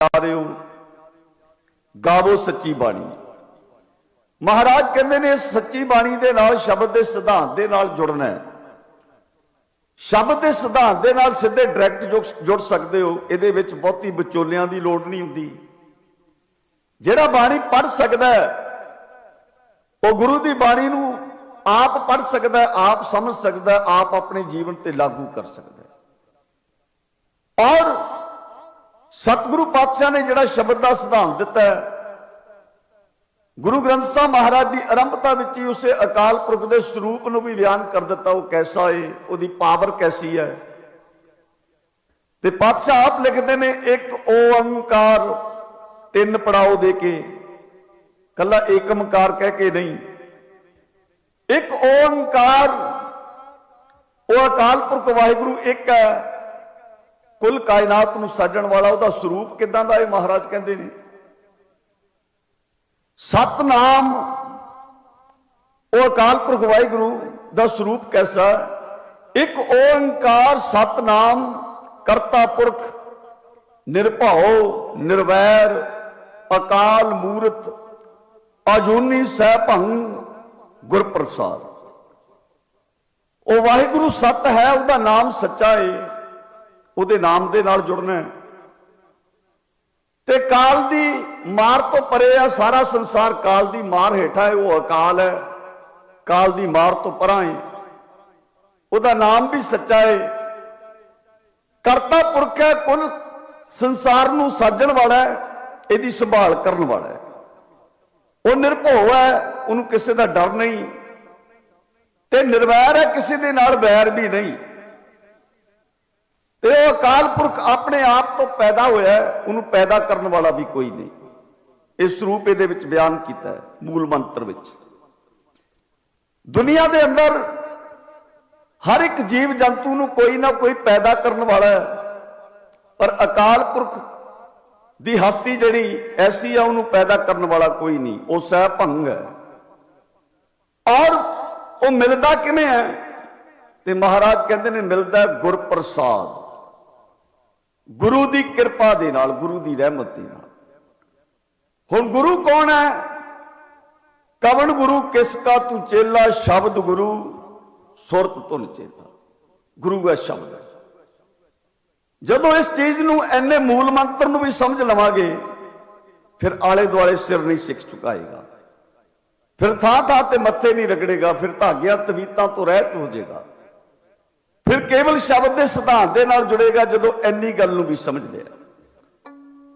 ਜਾ ਰਹੇ ਹੋ? ਗਾਵੋ ਸੱਚੀ ਬਾਣੀ। ਮਹਾਰਾਜ ਕਹਿੰਦੇ ਨੇ, ਸੱਚੀ ਬਾਣੀ ਦੇ ਨਾਲ ਸ਼ਬਦ ਦੇ ਸਿਧਾਂਤ ਦੇ ਨਾਲ ਜੁੜਨਾ ਹੈ। ਸ਼ਬਦ ਦੇ ਸਿਧਾਂਤ ਦੇ ਨਾਲ ਸਿੱਧੇ ਡਾਇਰੈਕਟ ਜੁੜ ਸਕਦੇ ਹੋ। ਇਹਦੇ ਵਿੱਚ ਬਹੁਤੀ ਵਿਚੋਲਿਆਂ ਦੀ ਲੋੜ ਨਹੀਂ ਹੁੰਦੀ। ਜਿਹੜਾ ਬਾਣੀ ਪੜ ਸਕਦਾ ਉਹ ਗੁਰੂ ਦੀ ਬਾਣੀ ਨੂੰ ਆਪ ਪੜ ਸਕਦਾ ਆਪ ਸਮਝ ਸਕਦਾ ਆਪ ਆਪਣੇ ਜੀਵਨ ਤੇ ਲਾਗੂ ਕਰ ਸਕਦਾ ਔਰ ਸਤਿਗੁਰੂ ਪਾਤਸ਼ਾਹ ਨੇ ਜਿਹੜਾ ਸ਼ਬਦ ਦਾ ਸਿਧਾਂਤ ਦਿੱਤਾ ਹੈ, ਗੁਰੂ ਗ੍ਰੰਥ ਸਾਹਿਬ ਮਹਾਰਾਜ ਦੀ ਆਰੰਭਤਾ ਵਿੱਚ ਹੀ ਉਸੇ ਅਕਾਲ ਪੁਰਖ ਦੇ ਸਰੂਪ ਨੂੰ ਵੀ ਬਿਆਨ ਕਰ ਦਿੱਤਾ, ਉਹ ਕੈਸਾ ਏ, ਉਹਦੀ ਪਾਵਰ ਕੈਸੀ ਹੈ। ਤੇ ਪਾਤਸ਼ਾਹ ਆਪ ਲਿਖਦੇ ਨੇ, ਇੱਕ ਓੰਕਾਰ ਤਿੰਨ ਪੜਾਓ ਦੇ ਕੇ, ਕੱਲਾ ਏਕਮਕਾਰ ਕਹਿ ਕੇ ਨਹੀਂ। ਇੱਕ ਓੰਕਾਰ ਉਹ ਅਕਾਲ ਪੁਰਖ ਵਾਹਿਗੁਰੂ ਇੱਕ ਹੈ ਕੁੱਲ ਕਾਇਨਾਤ ਨੂੰ ਸਾਜਣ ਵਾਲਾ ਉਹਦਾ ਸਰੂਪ ਕਿਦਾਂ ਦਾ ਹੈ? ਮਹਾਰਾਜ ਕਹਿੰਦੇ ਨੇ, ਸਤਨਾਮ, ਉਹ ਅਕਾਲ ਪੁਰਖ ਵਾਹਿਗੁਰੂ ਦਾ ਸਰੂਪ ਕੈਸਾ? ਹੈ? ਇੱਕ ਓੰਕਾਰ ਸਤਨਾਮ, ਕਰਤਾ ਪੁਰਖ, ਨਿਰਭਉ, ਨਿਰਵੈਰ, ਅਕਾਲ ਮੂਰਤ, ਅਜੂਨੀ ਸਹਿਭੰ ਗੁਰ ਪ੍ਰਸਾਦ ਉਹ ਵਾਹਿਗੁਰੂ ਸਤ ਹੈ, ਉਹਦਾ ਨਾਮ ਸੱਚਾ ਏ। ਉਹਦੇ ਨਾਮ ਦੇ ਨਾਲ ਜੁੜਨਾ ਤੇ ਕਾਲ ਦੀ ਮਾਰ ਤੋਂ ਪਰੇ ਆ ਸਾਰਾ ਸੰਸਾਰ ਕਾਲ ਦੀ ਮਾਰ ਹੇਠਾਂ ਹੈ, ਉਹ ਅਕਾਲ ਹੈ। ਕਾਲ ਦੀ ਮਾਰ ਤੋਂ ਪਰਾਂ ਹੈ। ਉਹਦਾ ਨਾਮ ਵੀ ਸੱਚਾ ਹੈ। ਕਰਤਾ ਪੁਰਖ ਹੈ, ਕੁੱਲ ਸੰਸਾਰ ਨੂੰ ਸਾਜਣ ਵਾਲਾ ਹੈ, ਇਹਦੀ ਸੰਭਾਲ ਕਰਨ ਵਾਲਾ ਹੈ। ਉਹ ਨਿਰਭਉ ਹੈ, ਉਹਨੂੰ ਕਿਸੇ ਦਾ ਡਰ ਨਹੀਂ। ਤੇ ਨਿਰਵੈਰ ਹੈ, ਕਿਸੇ ਦੇ ਨਾਲ ਵੈਰ ਵੀ ਨਹੀਂ। ਤੇ ਉਹ ਅਕਾਲ ਪੁਰਖ ਆਪਣੇ ਆਪ ਤੋਂ ਪੈਦਾ ਹੋਇਆ ਉਹਨੂੰ ਪੈਦਾ ਕਰਨ ਵਾਲਾ ਵੀ ਕੋਈ ਨਹੀਂ। ਇਸ ਰੂਪ ਇਹਦੇ ਵਿੱਚ ਬਿਆਨ ਕੀਤਾ ਹੈ, ਮੂਲ ਮੰਤਰ ਵਿੱਚ। ਦੁਨੀਆ ਦੇ ਅੰਦਰ ਹਰ ਇੱਕ ਜੀਵ ਜੰਤੂ ਨੂੰ ਕੋਈ ਨਾ ਕੋਈ ਪੈਦਾ ਕਰਨ ਵਾਲਾ ਹੈ, ਪਰ ਅਕਾਲ ਪੁਰਖ ਦੀ ਹਸਤੀ ਜਿਹੜੀ ਐਸੀ ਆ, ਉਹਨੂੰ ਪੈਦਾ ਕਰਨ ਵਾਲਾ ਕੋਈ ਨਹੀਂ, ਉਹ ਸਹਿ ਭੰਗ ਹੈ। ਔਰ ਉਹ ਮਿਲਦਾ ਕਿਵੇਂ ਹੈ? ਤੇ ਮਹਾਰਾਜ ਕਹਿੰਦੇ ਨੇ, ਮਿਲਦਾ ਹੈ ਗੁਰ ਪ੍ਰਸਾਦ ਗੁਰੂ ਦੀ ਕਿਰਪਾ ਦੇ ਨਾਲ, ਗੁਰੂ ਦੀ ਰਹਿਮਤ ਦੇ ਨਾਲ। ਹੁਣ ਗੁਰੂ ਕੌਣ ਹੈ? ਕਵਣ ਗੁਰੂ, ਕਿਸ ਕਾ ਤੂੰ ਚੇਲਾ? ਸ਼ਬਦ ਗੁਰੂ, ਸੁਰਤ ਤੁਨ ਚੇਲਾ ਗੁਰੂ ਹੈ ਸ਼ਬਦ। ਜਦੋਂ ਇਸ ਚੀਜ਼ ਨੂੰ ਐਨੇ ਮੂਲ ਮੰਤਰ ਨੂੰ ਵੀ ਸਮਝ ਲਵਾਂਗੇ, ਫਿਰ ਆਲੇ ਦੁਆਲੇ ਸਿਰ ਨਹੀਂ ਸਿੱਖ ਚੁਕਾਏਗਾ। ਫਿਰ ਥਾਂ ਥਾਂ ਤੇ ਮੱਥੇ ਨਹੀਂ ਰਗੜੇਗਾ, ਫਿਰ ਧਾਗਿਆਂ, ਤਵੀਤਾਂ ਤੋਂ ਰਹਿਤ ਹੋ ਜਾਏਗਾ। ਫਿਰ ਕੇਵਲ ਸ਼ਬਦ ਦੇ ਸਿਧਾਂਤ ਦੇ ਨਾਲ ਜੁੜੇਗਾ ਜਦੋਂ ਐਨੀ ਗੱਲ ਨੂੰ ਵੀ ਸਮਝ ਲਿਆ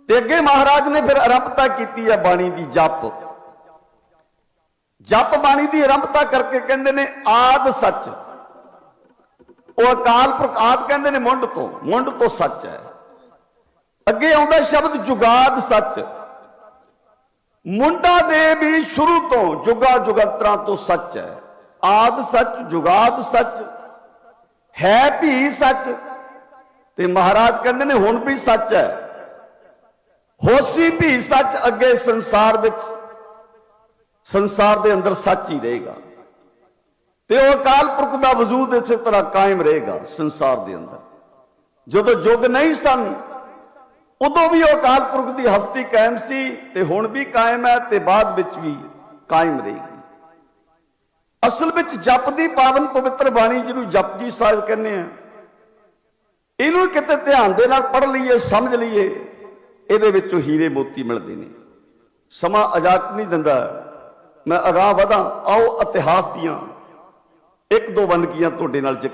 ਤੇ ਅੱਗੇ ਮਹਾਰਾਜ ਨੇ ਫਿਰ ਆਰੰਭਤਾ ਕੀਤੀ ਹੈ ਬਾਣੀ ਦੀ ਜਪ। ਜਪ ਬਾਣੀ ਦੀ ਆਰੰਭਤਾ ਕਰਕੇ ਕਹਿੰਦੇ ਨੇ ਆਦ ਸੱਚ। ਉਹ ਅਕਾਲ ਪੁਰਖ ਕਹਿੰਦੇ ਨੇ ਮੁੰਡ ਤੋਂ ਮੁੰਡ ਤੋਂ ਸੱਚ ਹੈ। ਅੱਗੇ ਆਉਂਦਾ ਸ਼ਬਦ ਜੁਗਾਦ ਸੱਚ। ਮੁੰਡਾ ਦੇ ਵੀ ਸ਼ੁਰੂ ਤੋਂ ਜੁਗਾ ਜੁਗੰਤਰਾਂ ਤੋਂ ਸੱਚ ਹੈ। ਆਦ ਸੱਚ, ਜੁਗਾਦ ਸੱਚ। ਹੈ ਵੀ ਸੱਚ ਤੇ ਮਹਾਰਾਜ ਕਹਿੰਦੇ ਨੇ ਹੁਣ ਵੀ ਸੱਚ ਹੈ। ਹੋਸੀ ਵੀ ਸੱਚ ਅੱਗੇ ਸੰਸਾਰ ਵਿੱਚ, ਸੰਸਾਰ ਦੇ ਅੰਦਰ ਸੱਚ ਹੀ ਰਹੇਗਾ। ਤੇ ਉਹ ਅਕਾਲ ਪੁਰਖ ਦਾ ਵਜੂਦ ਇਸੇ ਤਰ੍ਹਾਂ ਕਾਇਮ ਰਹੇਗਾ ਸੰਸਾਰ ਦੇ ਅੰਦਰ। ਜਦੋਂ ਯੁੱਗ ਨਹੀਂ ਸਨ, ਉਦੋਂ ਵੀ ਉਹ ਅਕਾਲ ਪੁਰਖ ਦੀ ਹਸਤੀ ਕਾਇਮ ਸੀ ਤੇ ਹੁਣ ਵੀ ਕਾਇਮ ਹੈ ਤੇ ਬਾਅਦ ਵਿੱਚ ਵੀ ਕਾਇਮ ਰਹੇਗੀ। ਅਸਲ ਵਿੱਚ ਜਪ ਦੀ ਪਾਵਨ ਪਵਿੱਤਰ ਬਾਣੀ ਜਿਹਨੂੰ ਜਪਜੀ ਸਾਹਿਬ ਕਹਿੰਦੇ ਆ, ਇਹਨੂੰ ਕਿਤੇ ਧਿਆਨ ਦੇ ਨਾਲ ਪੜ੍ਹ ਲਈਏ, ਸਮਝ ਲਈਏ, ਇਹਦੇ ਵਿੱਚੋਂ ਹੀਰੇ ਮੋਤੀ ਮਿਲਦੇ ਨੇ। ਸਮਾਂ ਇਜਾਜ਼ਤ ਨਹੀਂ ਦਿੰਦਾ। ਮੈਂ ਅਗਾਹ ਵਧਾਂ, ਆਓ ਇਤਿਹਾਸ ਦੀਆਂ ਇੱਕ ਦੋ ਵੰਨਗੀਆਂ ਤੁਹਾਡੇ ਨਾਲ ਜ਼ਿਕਰ